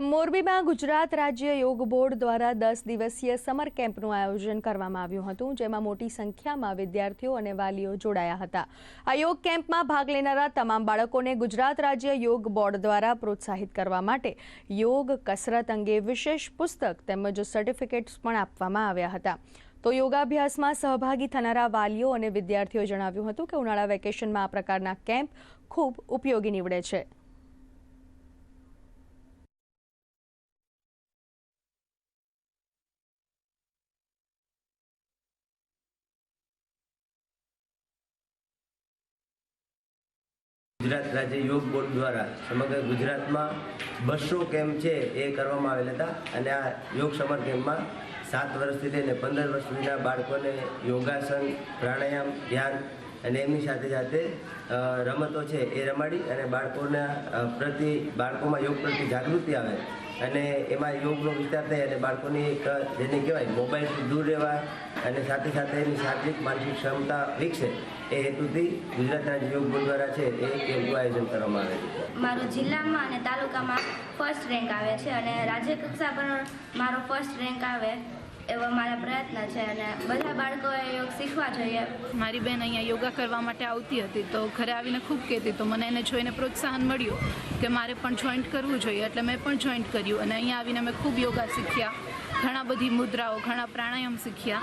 મોરબીમાં ગુજરાત રાજ્ય યોગ બોર્ડ દ્વારા દસ દિવસીય સમર કેમ્પનું આયોજન કરવામાં આવ્યું હતું, જેમાં મોટી સંખ્યામાં વિદ્યાર્થીઓ અને વાલીઓ જોડાયા હતા. આ યોગ કેમ્પમાં ભાગ લેનારા તમામ બાળકોને ગુજરાત રાજ્ય યોગ બોર્ડ દ્વારા પ્રોત્સાહિત કરવા માટે યોગ કસરત અંગે વિશેષ પુસ્તક તેમજ સર્ટિફિકેટ્સ પણ આપવામાં આવ્યા હતા. તો યોગાભ્યાસમાં સહભાગી થનારા વાલીઓ અને વિદ્યાર્થીઓએ જણાવ્યું હતું કે ઉનાળા વેકેશનમાં આ પ્રકારના કેમ્પ ખૂબ ઉપયોગી નીવડે છે. ગુજરાત રાજ્ય યોગ બોર્ડ દ્વારા સમગ્ર ગુજરાતમાં બસો કેમ્પ છે એ કરવામાં આવેલ હતા અને આ યોગ સમર કેમ્પમાં સાત વર્ષથી લઈને પંદર વર્ષ સુધીના બાળકોને યોગાસન, પ્રાણાયામ, ધ્યાન અને એમની સાથે સાથે રમતો છે એ રમાડી અને બાળકોના પ્રતિ, બાળકોમાં યોગ પ્રત્યે જાગૃતિ આવે. અને એમાં યોગનો વિસ્તાર થાય અને બાળકોની જેને કહેવાય મોબાઈલથી દૂર રહેવા અને સાથે સાથે એની શારીરિક, માનસિક ક્ષમતા વિકસે એ હેતુથી ગુજરાત રાજ્ય યોગ બોર્ડ છે એ કેમ્પનું આયોજન કરવામાં આવે છે. મારો જિલ્લામાં અને તાલુકામાં ફર્સ્ટ રેન્ક આવે છે અને રાજ્ય કક્ષા પર મારો ફર્સ્ટ રેન્ક આવે. એવો મારા પ્રયત્ન છે અને બધા બાળકોએ યોગ શીખવા જોઈએ. મારી બેન અહીંયા યોગા કરવા માટે આવતી હતી તો ઘરે આવીને ખૂબ કહેતી તો મને એને જોઈને પ્રોત્સાહન મળ્યું કે મારે પણ જોઈન્ટ કરવું જોઈએ એટલે મેં પણ જોઈન્ટ કર્યું અને અહીંયા આવીને મેં ખૂબ યોગા શીખ્યા, ઘણા બધી મુદ્રાઓ, ઘણા પ્રાણાયામ શીખ્યા.